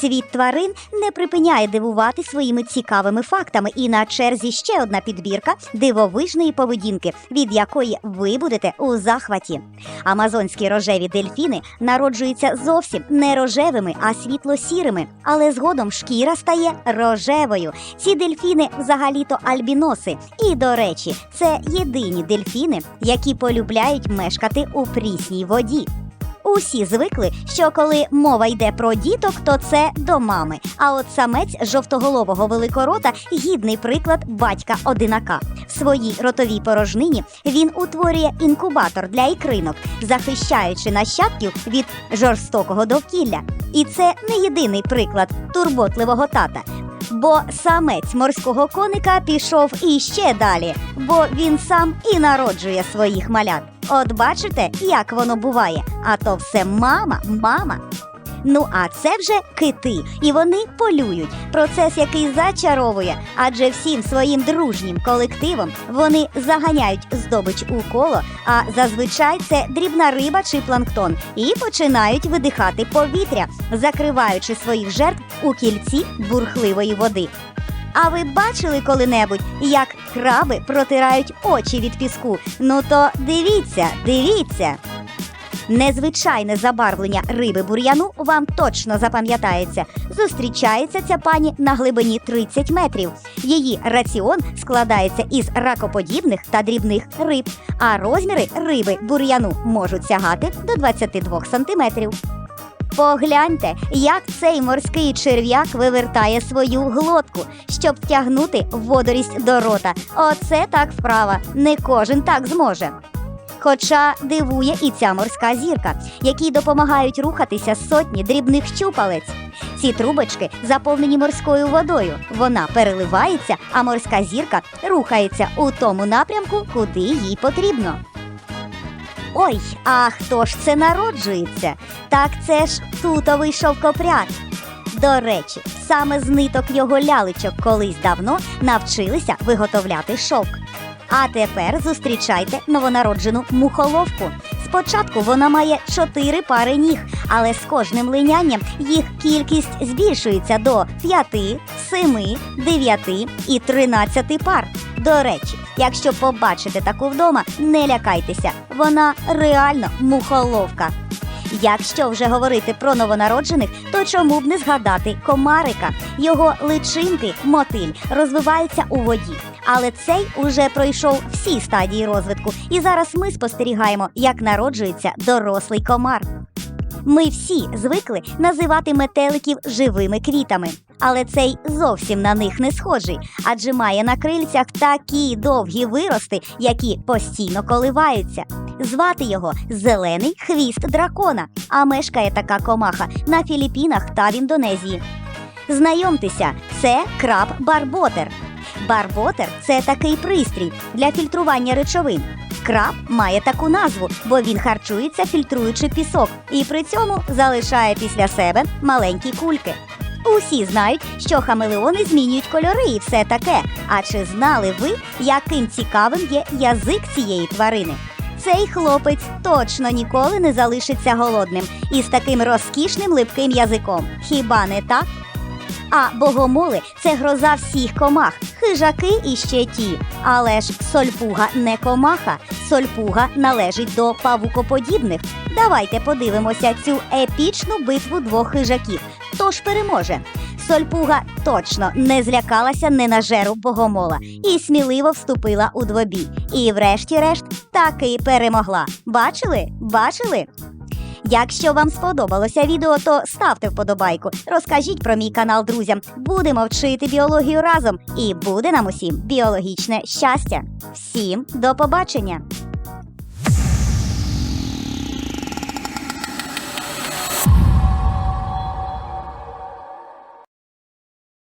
Світ тварин не припиняє дивувати своїми цікавими фактами, і на черзі ще одна підбірка дивовижної поведінки, від якої ви будете у захваті. Амазонські рожеві дельфіни народжуються зовсім не рожевими, а світло-сірими, але згодом шкіра стає рожевою. Ці дельфіни взагалі-то альбіноси. І, до речі, це єдині дельфіни, які полюбляють мешкати у прісній воді. Усі звикли, що коли мова йде про діток, то це до мами. А от самець жовтоголового великорота гідний приклад батька одинака. В своїй ротовій порожнині він утворює інкубатор для ікринок, захищаючи нащадків від жорстокого довкілля. І це не єдиний приклад турботливого тата. Бо самець морського коника пішов іще далі, бо він сам і народжує своїх малят. От бачите, як воно буває. А то все мама, мама. Ну а це вже кити, і вони полюють. Процес, який зачаровує, адже всім своїм дружнім колективом вони заганяють здобич у коло, а зазвичай це дрібна риба чи планктон, і починають видихати повітря, закриваючи своїх жертв у кільці бурхливої води. А ви бачили коли-небудь, як краби протирають очі від піску? Ну то дивіться, дивіться. Незвичайне забарвлення риби бур'яну вам точно запам'ятається. Зустрічається ця пані на глибині 30 метрів. Її раціон складається із ракоподібних та дрібних риб, а розміри риби бур'яну можуть сягати до 22 сантиметрів. Погляньте, як цей морський черв'як вивертає свою глотку, щоб втягнути водорість до рота. Оце так вправа. Не кожен так зможе. Хоча дивує і ця морська зірка, якій допомагають рухатися сотні дрібних щупалець. Ці трубочки заповнені морською водою. Вона переливається, а морська зірка рухається у тому напрямку, куди їй потрібно. Ой, а хто ж це народжується? Так це ж тутовий шовкопряд. До речі, саме з ниток його лялечок колись давно навчилися виготовляти шовк. А тепер зустрічайте новонароджену мухоловку. Спочатку вона має чотири пари ніг, але з кожним линянням їх кількість збільшується до 5, 7, 9 і 13 пар. До речі, якщо побачите таку вдома, не лякайтеся, вона реально мухоловка. Якщо вже говорити про новонароджених, то чому б не згадати комарика? Його личинки, мотиль, розвиваються у воді. Але цей уже пройшов всі стадії розвитку, і зараз ми спостерігаємо, як народжується дорослий комар. Ми всі звикли називати метеликів живими квітами, але цей зовсім на них не схожий, адже має на крильцях такі довгі вирости, які постійно коливаються. Звати його зелений хвіст дракона, а мешкає така комаха на Філіппінах та в Індонезії. Знайомтеся, це краб барботер. Барботер це такий пристрій для фільтрування речовин. Краб має таку назву, бо він харчується, фільтруючи пісок, і при цьому залишає після себе маленькі кульки. Усі знають, що хамелеони змінюють кольори і все таке. А чи знали ви, яким цікавим є язик цієї тварини? Цей хлопець точно ніколи не залишиться голодним і з таким розкішним липким язиком. Хіба не так? А богомоли це гроза всіх комах, хижаки і ще ті. Але ж сольпуга не комаха, сольпуга належить до павукоподібних. Давайте подивимося цю епічну битву двох хижаків. Хто ж переможе? Сольпуга точно не злякалася ненажеру богомола і сміливо вступила у двобій. І, врешті-решт, таки перемогла. Бачили? Бачили? Якщо вам сподобалося відео, то ставте вподобайку, розкажіть про мій канал друзям. Будемо вчити біологію разом, і буде нам усім біологічне щастя. Всім до побачення!